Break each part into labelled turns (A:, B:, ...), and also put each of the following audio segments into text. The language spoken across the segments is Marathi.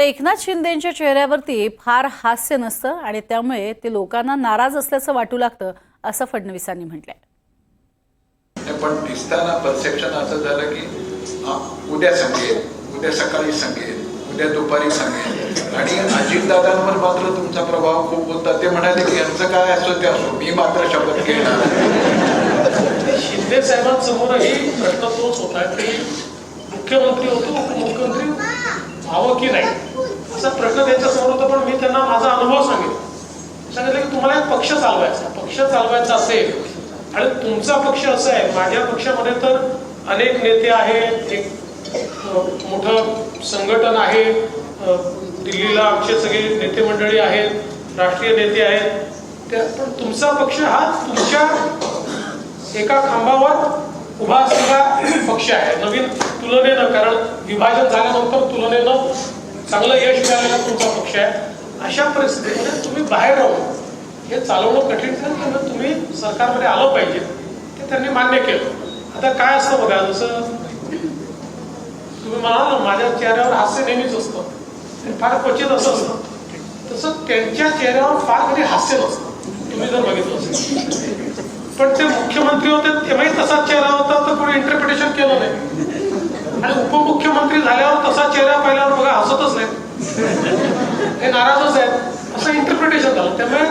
A: तर एकनाथ शिंदेच्या चेहऱ्यावरती फार हास्य नसतं आणि त्यामुळे ते लोकांना नाराज असल्याचं वाटू लागतं असं फडणवीसांनी म्हटलंय.
B: पण दिसताना परसेप्शन असं झालं की उद्या सांगेल उद्या सकाळी सांगेल उद्या दुपारी सांगेल आणि अजितदादांवर मात्र तुमचा प्रभाव खूप होता. ते म्हणाले की यांचं काय असो ते असो. मी मात्र शपथ घेणार
C: शिंदे साहेबांसमोरही प्रश्न तोच होता की मुख्यमंत्री होतो उपमुख्यमंत्री व्हावं की नाही असा प्रश्न त्यांच्यासमोर होता पण मी त्यांना माझा अनुभव सांगितला सांगितलं की तुम्हाला एक पक्ष चालवायचा पक्ष चालवायचा असेल आणि तुमचा पक्ष असा आहे माझ्या पक्षामध्ये तर अनेक नेते आहेत एक मोठं संघटन आहे दिल्लीला आमचे सगळे नेते मंडळी आहेत राष्ट्रीय नेते आहेत. त्या पण तुमचा पक्ष हा तुमच्या एका खांबावर उभा असलेला पक्ष आहे. नवीन तुलनेनं कारण विभाजन झाल्यानंतर तुलनेनं चांगलं यश मिळालेला तुमचा पक्ष आहे. अशा परिस्थितीमध्ये तुम्ही बाहेर राहून हे चालवणं कठीण आहे त्यामुळे तुम्ही सरकारमध्ये आलं पाहिजे ते त्यांनी मान्य केलं. आता काय असतं बघा जसं तुम्ही म्हणाल ना माझ्या चेहऱ्यावर हास्य नेहमीच असतं. फार क्वचित असं असतं. तसं त्यांच्या चेहऱ्यावर फार कधी हास्य नसतं. तुम्ही जर बघितलं असेल. पण ते मुख्यमंत्री होते तेव्हाही तसाच चेहरा होता तर कोणी इंटरप्रिटेशन केलं नाही. आणि उपमुख्यमंत्री झाल्यावर तसा चेहरा पाहिल्यावर बघा हसतच नाही हे नाराजच आहेत. असं इंटरप्रिटेशन झालं. त्यामुळे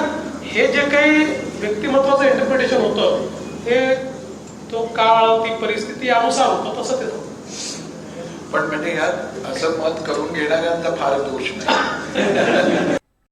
C: हे जे काही व्यक्तिमत्वाचं इंटरप्रिटेशन होतं हे तो काळ ती परिस्थिती यानुसार होतं तसं ते
B: पण म्हणजे यात असं मत करून घेणाऱ्यांचा फार दोष नाही.